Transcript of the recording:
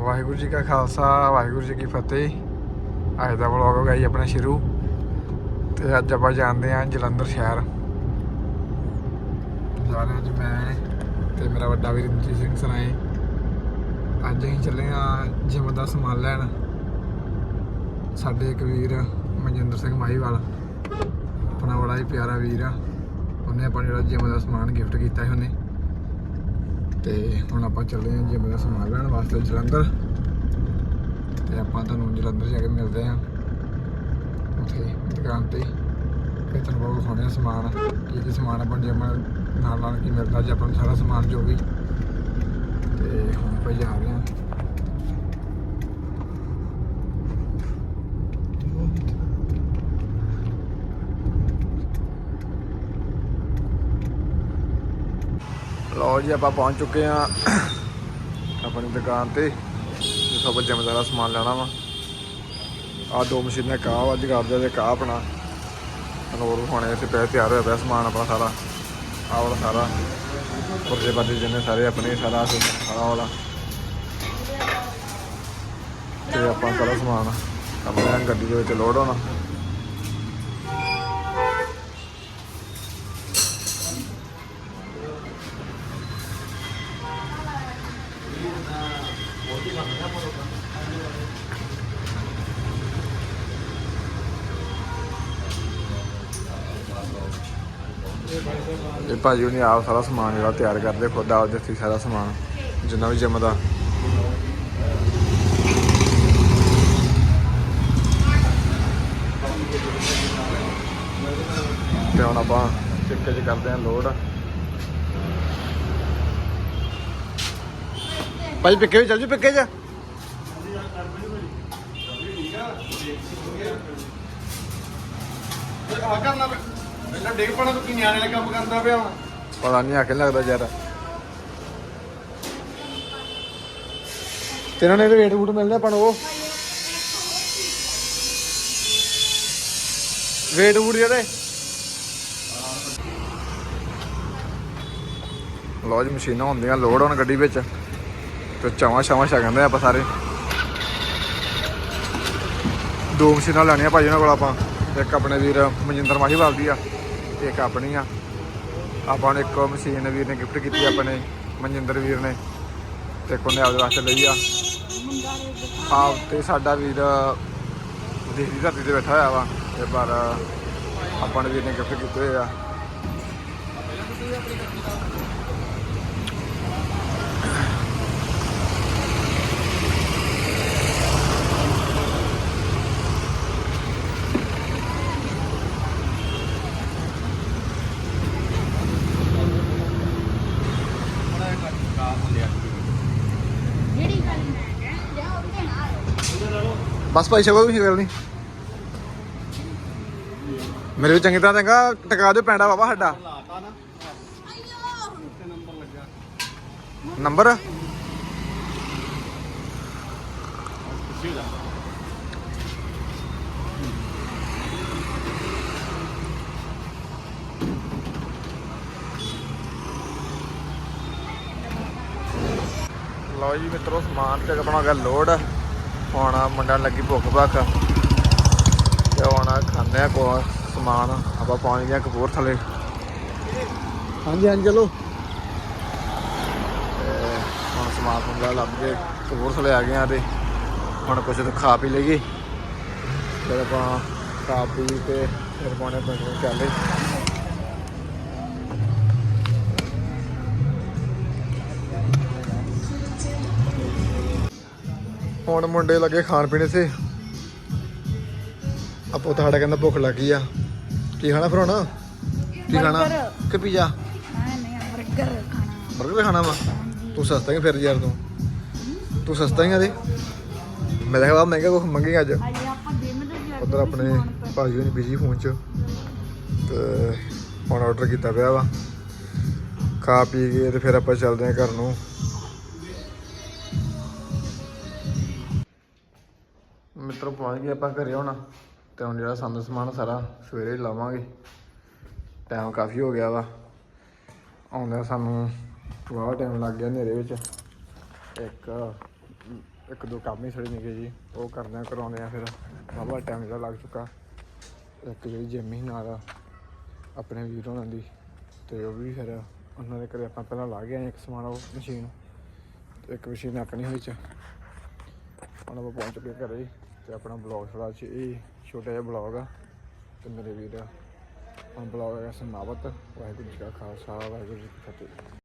ਵਾਹਿਗੁਰੂ ਜੀ ਕਾ ਖਾਲਸਾ, ਵਾਹਿਗੁਰੂ ਜੀ ਕੀ ਫਤਿਹ। ਅੱਜ ਦਾ ਵਲੌਗ ਹੋ ਗਿਆ ਜੀ ਆਪਣਾ ਸ਼ੁਰੂ। ਤੇ ਅੱਜ ਆਪਾਂ ਜਾਂਦੇ ਆਂ ਜਲੰਧਰ ਸ਼ਹਿਰ। ਜਾ ਰਹੇ ਅੱਜ ਮੈਂ ਤੇ ਮੇਰਾ ਵੱਡਾ ਵੀਰ ਰਣਜੀਤ ਸਿੰਘ ਸਰਾਏ ਅੱਜ ਅਸੀਂ ਚੱਲੇ ਆਂ ਜਿਮ ਦਾ ਸਮਾਨ ਲੈਣ। ਸਾਡੇ ਇੱਕ ਵੀਰ ਮਨਜਿੰਦਰ ਸਿੰਘ ਮਾਹੀਵਾਲ, ਆਪਣਾ ਬੜਾ ਹੀ ਪਿਆਰਾ ਵੀਰ ਆ। ਉਹਨੇ ਆਪਾਂ ਜਿਹੜਾ ਜਿਮ ਦਾ ਸਮਾਨ ਗਿਫਟ ਕੀਤਾ ਸੀ ਉਹਨੇ। ਤੇ ਹੁਣ ਆਪਾਂ ਚੱਲੇ ਹਾਂ ਜਿਮ ਦਾ ਸਮਾਨ ਲੈਣ ਵਾਸਤੇ ਜਲੰਧਰ। ਤੇ ਆਪਾਂ ਤੁਹਾਨੂੰ ਜਲੰਧਰ ਜਾ ਕੇ ਮਿਲਦੇ ਹਾਂ। ਉੱਥੇ ਦੁਕਾਨ ਤੇ। ਫਿਰ ਤੁਹਾਨੂੰ ਬਹੁਤ ਵਿਖਾਉਣੇ ਆ ਸਮਾਨ, ਕੀ ਕੀ ਸਮਾਨ ਆਪਾਂ ਜਿਮ ਨਾਲ ਨਾਲ ਕੀ ਮਿਲਦਾ, ਜੇ ਆਪਾਂ ਨੂੰ ਸਾਰਾ ਸਮਾਨ ਜੋ ਵੀ। ਤੇ ਹੁਣ ਆਪਾਂ ਜਾ ਰਹੇ ਹਾਂ। ਲਓ ਜੀ, ਆਪਾਂ ਪਹੁੰਚ ਚੁੱਕੇ ਆ ਆਪਣੀ ਦੁਕਾਨ ਤੇ ਜਿੱਥੋਂ ਆਪਾਂ ਜਿਮ ਸਮਾਨ ਲੈਣਾ ਵਾ। ਆ ਦੋ ਮਸ਼ੀਨਾਂ ਕਾਹ ਵਾ ਜਗਾਰਦੇ ਦੇ ਕਾਹ ਆਪਣਾ। ਤੁਹਾਨੂੰ ਹੋਰ ਵਿਖਾਉਣੇ ਇੱਥੇ ਪਿਆ ਤਿਆਰ ਹੋਇਆ ਪਿਆ ਸਮਾਨ ਆਪਣਾ ਸਾਰਾ। ਆਹ ਵਾਲਾ ਸਾਰਾ, ਪੁਰਜੇ ਬਾਦੇ ਜਿੰਨੇ ਸਾਰੇ ਆਪਣੇ, ਸਾਰਾ ਸਾਰਾ ਵਾਲਾ। ਤੇ ਆਪਾਂ ਸਾਰਾ ਸਮਾਨ, ਆਪਣੇ ਗੱਡੀ ਦੇ ਵਿੱਚ ਲੋਡ ਹੋਣਾ। ਇਹ ਭਾਜੀ ਉਹਨੇ ਆਪ ਸਾਰਾ ਸਮਾਨ ਜਿਹੜਾ ਤਿਆਰ ਕਰਦੇ, ਖੁਦ ਆਪ ਦਿੱਤੀ ਸਾਰਾ ਸਮਾਨ, ਜਿੰਨਾ ਵੀ ਜੰਮਦਾ। ਤੇ ਹੁਣ ਆਪਾਂ ਟਿੱਕੇ 'ਚ ਕਰਦੇ ਹਾਂ ਲੋਡ। ਭਾਈ ਪਿੱਕੇ ਵੀ ਚੱਲ ਜੂ ਪਿੱਕੇ 'ਚ ਆ ਕਰਨਾ ਪਹਿਲਾਂ ਡਿੱਗ ਪਣਾ ਤੂੰ ਕੀ ਨਿਆਣੇ ਵਾਲਾ ਕੰਮ ਕਰਦਾ ਪਿਆ ਵਾ? ਪਤਾ ਨਹੀਂ ਆਖੇ ਲੱਗਦਾ ਯਾਰ। ਤੇਨਾਂ ਨੇ ਵੇਟ ਬੂਟ ਮਿਲਦੇ ਆਪਾਂ ਨੂੰ ਉਹ। ਵੇਟ ਬੂਟ ਜਿਹੜੇ ਲੋ ਜੀ, ਮਸ਼ੀਨਾਂ ਹੁੰਦੀਆਂ, ਲੋਡ ਹੋਣ ਗੱਡੀ ਵਿੱਚ। ਤੇ ਚਾਵਾਂ ਛਾਵਾਂ ਛਕੰਦੇ ਆਪਾਂ ਸਾਰੇ। ਦੋ ਮਸ਼ੀਨਾਂ ਲੈਣੀਆਂ ਭਾਜੀ ਉਹਨਾਂ ਕੋਲ ਆਪਾਂ। ਇੱਕ ਆਪਣੇ ਵੀਰ ਮਨਜਿੰਦਰ ਮਾਹੀਵਾਲ ਦੀ ਆ। ਇੱਕ ਆਪਣੀ ਆ। ਆਪਾਂ ਨੂੰ ਇੱਕ ਮਸ਼ੀਨ ਵੀਰ ਨੇ ਗਿਫਟ ਕੀਤੀ ਆਪਣੇ, ਮਨਜਿੰਦਰ ਵੀਰ ਨੇ। ਤੇ ਇੱਕ ਆਪਦੇ ਵਾਸਤੇ ਲਈ ਆ। ਆਪ ਤੇ ਸਾਡਾ ਵੀਰ ਦੇਸ਼ ਦੀ ਧਰਤੀ ਤੇ ਬੈਠਾ ਹੋਇਆ ਵਾ। ਤੇ ਪਰ ਆਪਾਂ ਨੇ ਵੀਰ ਨੇ ਗਿਫਟ ਕੀਤੇ ਹੋਏ ਆ ਜਿਹੜੀ ਗੱਲ ਮੈਂ ਕਹਿ ਜਾ ਉਹਦੇ ਨਾਲ ਬਸ ਭਾਈ, ਸ਼ਗੋ ਵੀ ਗੱਲ ਨਹੀਂ ਮੇਰੇ ਵੀ ਚੰਗੀ ਤਰ੍ਹਾਂ ਚੰਗਾ, ਟਿਕਾ ਦਿਓ ਪੈਂਡਾ ਬਾਬਾ ਸਾਡਾ। ਲਾਤਾ ਨਾ ਨੰਬਰ? ਲੱਗਾ ਨੰਬਰ ਲਓ ਜੀ ਮਿੱਤਰੋ, ਸਮਾਨ ਤੇ ਆਪਣਾ ਹੋ ਗਿਆ ਲੋਡ। ਮੁੰਡਿਆਂ ਨੂੰ ਲੱਗੀ ਭੁੱਖ ਭੱਖ ਤੇ ਹੁਣ ਖਾਂਦੇ ਆ ਕੋ ਸਮਾਨ। ਆਪਾਂ ਪਹੁੰਚ ਗਏ ਕਪੂਰਥਲੇ। ਹਾਂਜੀ ਹਾਂਜੀ ਚਲੋ। ਤੇ ਹੁਣ ਸਮਾਨ ਸਮਝਾ ਲੱਭ ਕੇ ਕਪੂਰਥਲੇ ਆ ਗਏ ਆ ਤੇ ਹੁਣ ਕੁਛ ਤਾਂ ਖਾ ਪੀ ਲਈਏ। ਫਿਰ ਆਪਾਂ ਖਾ ਪੀ ਕੇ ਫਿਰ ਪਾਣੇ ਪਿੰਡ ਨੂੰ ਚੱਲੇ ਹੁਣ ਮੁੰਡੇ ਲੱਗੇ ਖਾਣ ਪੀਣ ਇੱਥੇ। ਆਪੋ ਤੁਹਾਡਾ ਕਹਿੰਦਾ ਭੁੱਖ ਲੱਗੀ ਆ। ਕੀ ਖਾਣਾ ਫਿਰ ਹੁਣ? ਕੀ ਖਾਣਾ? ਕਿ ਪੀਜ਼ਾ ਨਹੀਂ 버ਗਰ ਖਾਣਾ। ਬਰਗਰ ਖਾਣਾ ਵਾ? ਤੂੰ ਸਸਤਾ ਹੀ ਫਿਰ ਯਾਰ ਤੂੰ। ਤੂੰ ਸਸਤਾ ਹੀ ਆ ਦੇ। ਮੈਂ ਕਿਹਾ ਮਹਿੰਗਾ ਕੁਝ ਮੰਗੇਗਾ ਅੱਜ। ਉਧਰ ਆਪਣੇ ਭਾਜੀ ਹੋਣੀ ਬਿਜ਼ੀ ਫੋਨ 'ਚ। ਤੇ ਹੁਣ ਆਰਡਰ ਕੀਤਾ ਪਿਆ ਵਾ। ਖਾ ਪੀ ਕੇ ਤੇ ਫਿਰ ਆਪਾਂ ਚੱਲਦੇ ਹਾਂ ਘਰ ਨੂੰ। ਮਿੱਤਰੋ ਪਹੁੰਚ ਗਏ ਆਪਾਂ ਘਰੇ ਹੁਣ। ਤੇ ਹੁਣ ਜਿਹੜਾ ਸੰਦ ਸਮਾਨ ਸਾਰਾ ਸਵੇਰੇ ਹੀ ਲਾਵਾਂਗੇ। ਟਾਈਮ ਕਾਫੀ ਹੋ ਗਿਆ ਵਾ। ਆਉਂਦਿਆਂ ਸਾਨੂੰ ਬਹੁਤ ਟਾਈਮ ਲੱਗ ਗਿਆ ਹਨੇਰੇ ਵਿੱਚ। ਇੱਕ ਇੱਕ ਦੋ ਕੰਮ ਹੀ ਥੋੜੇ ਨਿਕੇ ਜੀ ਉਹ ਕਰਨੇ ਆ, ਕਰਾਉਣੇ ਆ ਫਿਰ ਬਾਬਾ ਟਾਈਮ ਜਿਹੜਾ ਲੱਗ ਚੁੱਕਾ। ਇੱਕ ਜਿਹੜੀ ਜਿੰਮ ਹੀ ਨਾਲ ਆਪਣੇ ਵੀਰ ਹੋਣਾ ਦੀ। ਤੇ ਉਹ ਵੀ ਫਿਰ ਉਹਨਾਂ ਦੇ ਘਰੇ ਆਪਾਂ ਪਹਿਲਾਂ ਲਾ ਕੇ ਆਏ ਇੱਕ ਸਮਾਨ ਉਹ ਮਸ਼ੀਨ ਤੇ ਇੱਕ ਮਸ਼ੀਨ ਆਪਣੀ ਵਿੱਚ ਚ। ਹੁਣ ਆਪਾਂ ਪਹੁੰਚ ਚੁੱਕੇ ਘਰੇ। ਤੇ ਆਪਣਾ ਬਲੌਗ ਥੋੜਾ ਜਿਹਾ ਇਹ ਛੋਟਾ ਜਿਹਾ ਬਲੌਗ ਆ। ਤੇ ਮੇਰੇ ਵੀਰ ਹੁਣ ਬਲੌਗ ਹੈ ਸਮਾਪਤ ਵਾਹਿਗੁਰੂ ਜੀ ਕਾ ਖਾਲਸਾ, ਵਾਹਿਗੁਰੂ ਜੀ ਕੀ ਫਤਿਹ।